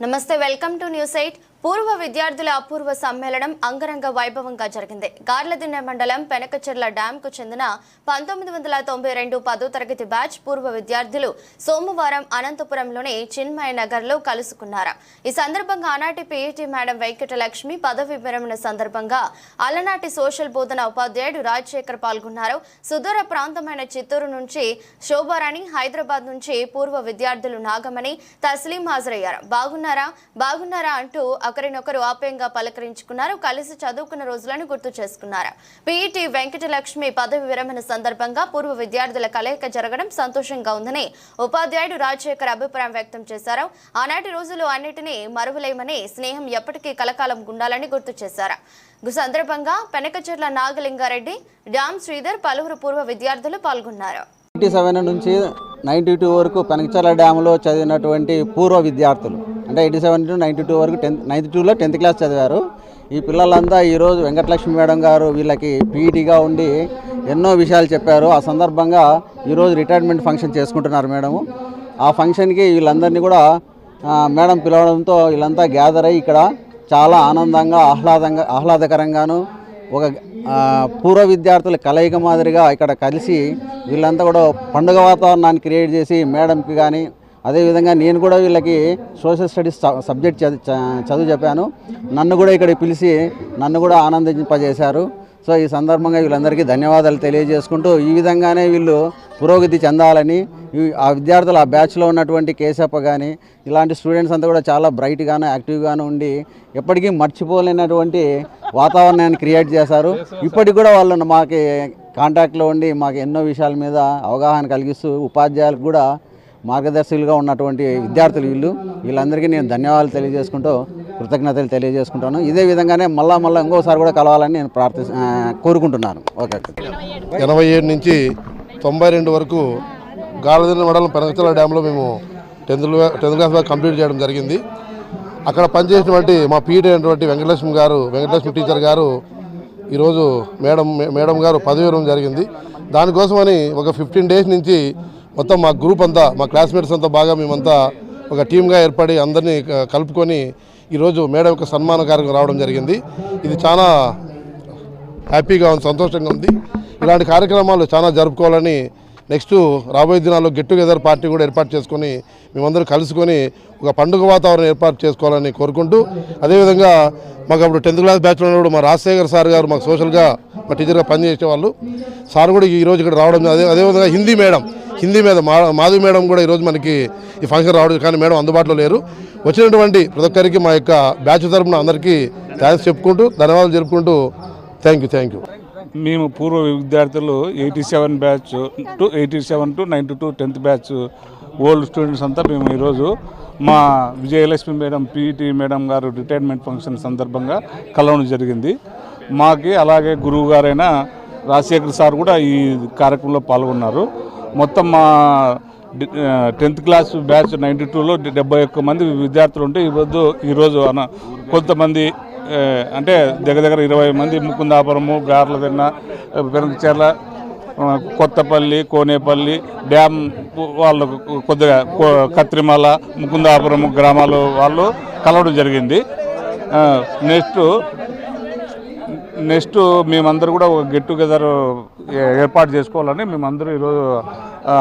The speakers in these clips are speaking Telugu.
నమస్తే వెల్కమ్ టు న్యూస్ ఎయిట్ పూర్వ విద్యార్థుల అపూర్వ సమ్మేళనం అంగరంగ వైభవంగా జరిగింది. గార్లదిన్నె మండలం పెనకచెర్ల డ్యాంకు చెందిన పంతొమ్మిది వందల తొంభై రెండు పదో తరగతి బ్యాచ్ పూర్వ విద్యార్థులు సోమవారం అనంతపురంలోని చిన్మయ నగర్లో కలుసుకున్నారు. ఈ సందర్భంగా ఆనాటి పీఈటీ మేడం వెంకటలక్ష్మి పదవి విరమణ సందర్భంగా అలనాటి సోషల్ బోధన ఉపాధ్యాయుడు రాజశేఖర్ పాల్గొన్నారు. సుదూర ప్రాంతమైన చిత్తూరు నుంచి శోభారాణి హైదరాబాద్ నుంచి పూర్వ విద్యార్థులు నాగమణి తస్లీం హాజరయ్యారు. బాగున్నారా? బాగున్నారా? అంటూ ఒకరినొకరు ఆప్యంగా పలకరించుకున్నారు. కలిసి చదువుకున్న రోజులను గుర్తు చేసుకున్నారు. పీఈటీ వెంకటలక్ష్మి పదవి విరమణ సందర్భంగా పూర్వ విద్యార్థుల కలయిక జరగడం సంతోషంగా ఉందని ఉపాధ్యాయుడు రాజశేఖర్ అభిప్రాయం వ్యక్తం చేశారు. ఆనాటి రోజులు అన్నిటినీ మరువలేమని స్నేహం ఎప్పటికీ కలకాలం ఉండాలని గుర్తు చేశారు. సందర్భంగా పెనకచెర్ల నాగలింగారెడ్డి డ్యామ్ శ్రీధర్ పలువురు పూర్వ విద్యార్థులు పాల్గొన్నారు. సెవెన్ నుంచి నైంటీ టూ వరకు పెనకచర్ల డ్యామ్లో చదివినటువంటి పూర్వ విద్యార్థులు. అంటే eighty seven to ninety two వరకు టెన్త్ నైంటీ టూలో టెన్త్ క్లాస్ చదివారు. ఈ పిల్లలంతా ఈరోజు వెంకటలక్ష్మి మేడం గారు వీళ్ళకి పీఈటీగా ఉండి ఎన్నో విషయాలు చెప్పారు. ఆ సందర్భంగా ఈరోజు రిటైర్మెంట్ ఫంక్షన్ చేసుకుంటున్నారు మేడము ఆ ఫంక్షన్కి వీళ్ళందరినీ కూడా మేడం పిలవడంతో వీళ్ళంతా గ్యాదర్ అయ్యి ఇక్కడ చాలా ఆనందంగా ఆహ్లాదంగా ఆహ్లాదకరంగాను ఒక పూర్వ విద్యార్థుల కలయిక మాదిరిగా ఇక్కడ కలిసి వీళ్ళంతా కూడా పండుగ వాతావరణాన్ని క్రియేట్ చేసి మేడంకి కానీ అదేవిధంగా నేను కూడా వీళ్ళకి సోషల్ స్టడీస్ సబ్జెక్ట్ చది- చదువు చెప్పాను. నన్ను కూడా ఇక్కడ పిలిచి నన్ను కూడా ఆనందింపజేశారు. సో ఈ సందర్భంగా వీళ్ళందరికీ ధన్యవాదాలు తెలియజేసుకుంటూ ఈ విధంగానే వీళ్ళు పురోగతి చెందాలని ఆ విద్యార్థులు ఆ బ్యాచ్లో ఉన్నటువంటి కేశప్ప కానీ ఇలాంటి స్టూడెంట్స్ అంతా కూడా చాలా బ్రైట్గాను యాక్టివ్గాను ఉండి ఎప్పటికీ మర్చిపోలేనటువంటి వాతావరణాన్ని క్రియేట్ చేశారు. ఇప్పటికి కూడా వాళ్ళు మాకు కాంటాక్ట్లో ఉండి మాకు ఎన్నో విషయాల మీద అవగాహన కలిగిస్తూ ఉపాధ్యాయులకు కూడా మార్గదర్శకులుగా ఉన్నటువంటి విద్యార్థులు వీళ్ళు. వీళ్ళందరికీ నేను ధన్యవాదాలు తెలియజేసుకుంటూ కృతజ్ఞతలు తెలియజేసుకుంటాను. ఇదే విధంగానే మళ్ళా మళ్ళీ ఇంకోసారి కూడా కలవాలని నేను ప్రార్థి కోరుకుంటున్నాను. ఓకే. ఎనభై ఏడు నుంచి తొంభై రెండు వరకు గాలదిన మండలం పెనకచల డ్యాంలో మేము టెన్త్ టెన్త్ క్లాస్ వరకు కంప్లీట్ చేయడం జరిగింది. అక్కడ పనిచేసినటువంటి మా పీటీ అయినటువంటి వెంకటలక్ష్మి గారు వెంకటలక్ష్మి టీచర్ గారు ఈరోజు మేడం మేడం గారు పదవి విరమణ జరిగింది. దానికోసమని ఒక ఫిఫ్టీన్ డేస్ నుంచి మొత్తం మా గ్రూప్ అంతా మా క్లాస్మేట్స్ అంతా బాగా మేమంతా ఒక టీమ్గా ఏర్పడి అందరినీ కలుపుకొని ఈరోజు మేడం యొక్క సన్మాన కార్యక్రమం రావడం జరిగింది. ఇది చాలా హ్యాపీగా ఉంది సంతోషంగా ఉంది. ఇలాంటి కార్యక్రమాలు చాలా జరుపుకోవాలని నెక్స్ట్ రాబోయే దినాల్లో గెట్ టుగెదర్ పార్టీ కూడా ఏర్పాటు చేసుకొని మేమందరూ కలుసుకొని ఒక పండుగ వాతావరణం ఏర్పాటు చేసుకోవాలని కోరుకుంటూ అదేవిధంగా మాకు అప్పుడు టెన్త్ క్లాస్ బ్యాచ్లో ఉన్నప్పుడు మా రాజశేఖర్ సార్ గారు మాకు సోషల్గా మా టీచర్గా పనిచేసేవాళ్ళు. సార్ కూడా ఈ రోజు ఇక్కడ రావడం అదే అదేవిధంగా హిందీ మేడం హిందీ మీద మా మాధవి మేడం కూడా ఈరోజు మనకి ఈ ఫంక్షన్ రావడం కానీ మేడం అందుబాటులో లేరు. వచ్చినటువంటి ప్రతి ఒక్కరికి మా యొక్క బ్యాచ్ తరపున అందరికీ థ్యాంక్స్ చెప్పుకుంటూ ధన్యవాదాలు జరుపుకుంటూ థ్యాంక్ యూ థ్యాంక్ యూ. మేము పూర్వ విద్యార్థులు eighty seven batch to eighty seven to ninety two tenth batch old students అంతా మేము ఈరోజు మా Vijayalakshmi madam PET madam garu retirement function సందర్భంగా కలవడం జరిగింది. మాకి అలాగే గురువు గారైన రాజశేఖర్ సార్ కూడా ఈ కార్యక్రమంలో పాల్గొన్నారు. మొత్తం మా టెన్త్ క్లాస్ బ్యాచ్ నైంటీ టూలో డెబ్బై ఒక్క మంది విద్యార్థులు ఉంటే ఈరోజు ఈరోజు అన కొంతమంది అంటే దగ్గర దగ్గర ఇరవై మంది ముకుందాపురము గార్లదిన్న తిన్న ఆ, కొత్తపల్లి కోనేపల్లి డ్యామ్ వాళ్ళు కొద్దిగా కత్రిమల ముకుందాపురం గ్రామాలు వాళ్ళు కలవడం జరిగింది. నెక్స్ట్ నెక్స్ట్ మేమందరూ కూడా ఒక గెట్ టుగెదర్ ఏర్పాటు చేసుకోవాలని మేమందరూ ఈరోజు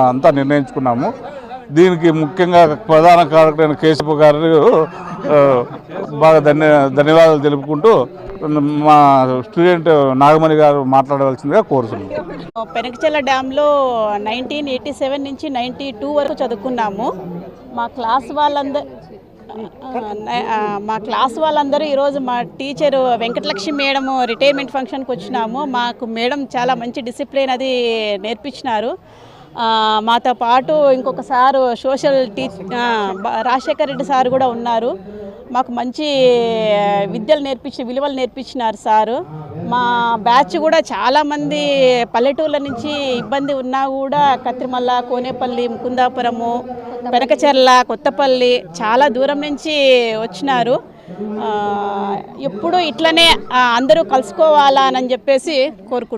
అంతా నిర్ణయించుకున్నాము. దీనికి ముఖ్యంగా ప్రధాన కారకుడైన కేశవ గారు బాగా ధన్య ధన్యవాదాలు తెలుపుకుంటూ మా స్టూడెంట్ నాగమణి గారు మాట్లాడవలసిందిగా కోరుతున్నాం. పెనకచెల్ల డ్యాంలో నైన్టీన్ ఎయిటీ సెవెన్ నుంచి నైంటీ టూ వరకు చదువుకున్నాము. మా క్లాస్ వాళ్ళందరూ మా క్లాస్ వాళ్ళందరూ ఈరోజు మా టీచర్ వెంకటలక్ష్మి మేడము రిటైర్మెంట్ ఫంక్షన్కి వచ్చినాము. మాకు మేడం చాలా మంచి డిసిప్లిన్ అది నేర్పించినారు. మాతో పాటు ఇంకొక sir social teach Rajasekhar Reddy sir కూడా ఉన్నారు. మాకు మంచి విద్యలు నేర్పించి విలువలు నేర్పించినారు సారు. మా బ్యాచ్ కూడా చాలామంది పల్లెటూళ్ళ నుంచి ఇబ్బంది ఉన్నా కూడా కత్తిమల్ల కోనేపల్లి ముకుందాపురము పెనకచెర్ల కొత్తపల్లి చాలా దూరం నుంచి వచ్చినారు. ఎప్పుడు ఎప్పుడూ ఇట్లనే అందరూ కలుసుకోవాలా అని చెప్పేసి కోరుకుంటున్నాను